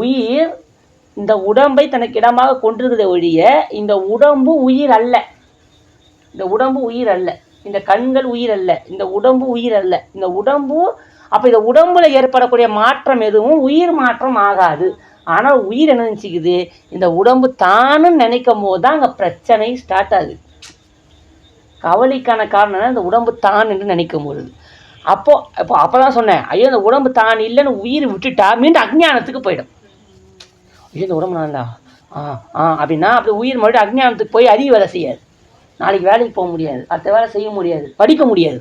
உயிர் இந்த உடம்பை தனக்கு இடமாக கொண்டிருக்கிறத ஒழிய இந்த உடம்பு உயிர் அல்ல. இந்த உடம்பு உயிர் அல்ல. இந்த கண்கள் உயிர் அல்ல. இந்த உடம்பு உயிர் அல்ல. இந்த உடம்பு அப்போ இந்த உடம்புல ஏற்படக்கூடிய மாற்றம் எதுவும் உயிர் மாற்றம் ஆகாது. ஆனால் உயிர் என்ன நினச்சிக்குது? இந்த உடம்பு தானும் நினைக்கும் போது தான் அங்கே பிரச்சனை ஸ்டார்ட் ஆகுது. கவலைக்கான காரணம் இந்த உடம்பு தான் என்று நினைக்கும் பொழுது. அப்போது அப்போ அப்போ தான் சொன்னேன் ஐயோ இந்த உடம்பு தான் இல்லைன்னு உயிர் விட்டுட்டா மீண்டும் அஜ்ஞானத்துக்கு போயிடும். ஐயோ உடம்பு நான்டா ஆ ஆ அப்படின்னா அப்படி உயிர் மறுபடியும் அக்ஞானத்துக்கு போய் அறிவு வேலை செய்யாது. நாளைக்கு வேலைக்கு போக முடியாது. அடுத்த வேலை செய்ய முடியாது. படிக்க முடியாது.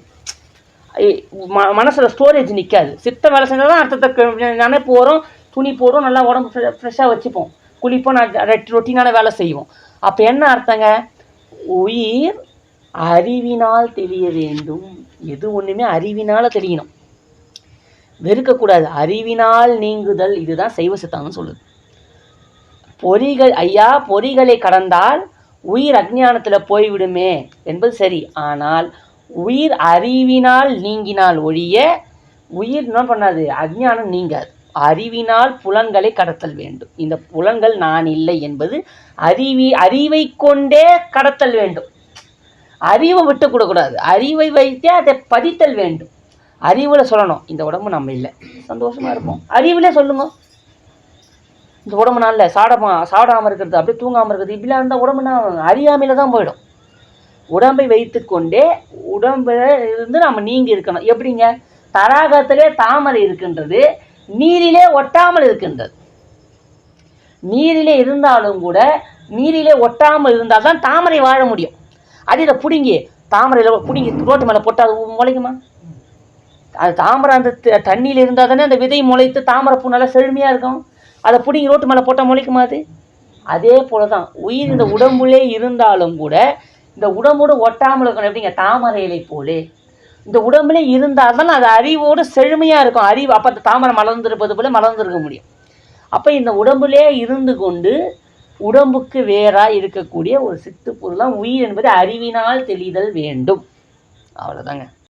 ம மனசில் ஸ்டோரேஜ் நிற்காது சித்த வேலை செஞ்சால் தான் அடுத்த நினைப்பு வரும் துணி போடும் நல்லா உடம்பு ஃப்ரெஷ்ஷாக வச்சுப்போம். குளிப்போம் நான் ரொட்டீனான வேலை செய்வோம். அப்போ என்ன அர்த்தங்க? உயிர் அறிவினால் தெரிய வேண்டும். எது ஒன்றுமே அறிவினால் தெரியணும் வெறுக்கக்கூடாது. அறிவினால் நீங்குதல் இதுதான் சைவ சித்தாந்தம் சொல்லுது. பொறிகள் ஐயா பொறிகளை கடந்தால் உயிர் அஜ்ஞானத்தில் போய்விடுமே. என்பது சரி. ஆனால் உயிர் அறிவினால் நீங்கினால் ஒழிய உயிர் என்ன பண்ணாது? அஜ்ஞானம் நீங்காது. அறிவினால் புலன்களை கடத்தல் வேண்டும். இந்த புலன்கள் நான் இல்லை என்பது அறிவி அறிவை கொண்டே கடத்தல் வேண்டும். அறிவை விட்டு கொடுக்கூடாது அறிவை வைத்தே அதை பதித்தல் வேண்டும். அறிவில் சொல்லணும். இந்த உடம்பு நம்ம இல்லை. சந்தோஷமாக இருப்போம். அறிவில் சொல்லுங்கள் இந்த உடம்பு நாளில் சாடமா சாடாமல் இருக்கிறது அப்படியே தூங்காமல் இருக்கிறது இப்படிலாம் இருந்தால் உடம்புனா அறியாமையில் தான் போயிடும். உடம்பை வைத்துக்கொண்டே உடம்புல இருந்து நம்ம நீங்கி இருக்கணும். எப்படிங்க? தடாகத்திலே தாமரை இருக்கின்றது நீரிலே ஒட்டாமல் இருக்கின்றது. நீரிலே இருந்தாலும் கூட நீரிலே ஒட்டாமல் இருந்தால் தான் தாமரை வாழ முடியும். அது இதை பிடுங்கி தாமரையில் பிடுங்கி ரோட்டு மேலே போட்டால் அது முளைக்குமா? அது தாமரை அந்த த- தண்ணியில் இருந்தால் தானே அந்த விதை முளைத்து தாமரை பூ நல்லா செழுமையாக இருக்கும். அதை பிடிங்கி ரோட்டு மேலே போட்டால் முளைக்குமா அது? அதே போல தான் உயிர் இந்த உடம்புலே இருந்தாலும் கூட இந்த உடம்போடு ஒட்டாமல் இருக்கணும் எப்படிங்க? தாமரை இலை போலே. இந்த உடம்புல இருந்தால் தான் அது அறிவோடு செழுமையாக இருக்கும். அறிவு அப்போ அந்த தாமரை மலர்ந்திருப்பது போல மலர்ந்திருக்க முடியும். அப்போ இந்த உடம்புலே இருந்து கொண்டு உடம்புக்கு வேறாக இருக்கக்கூடிய ஒரு சித்து பொருள் தான் உயிர் என்பது அறிவினால் தெளிதல் வேண்டும். அவ்வளோதாங்க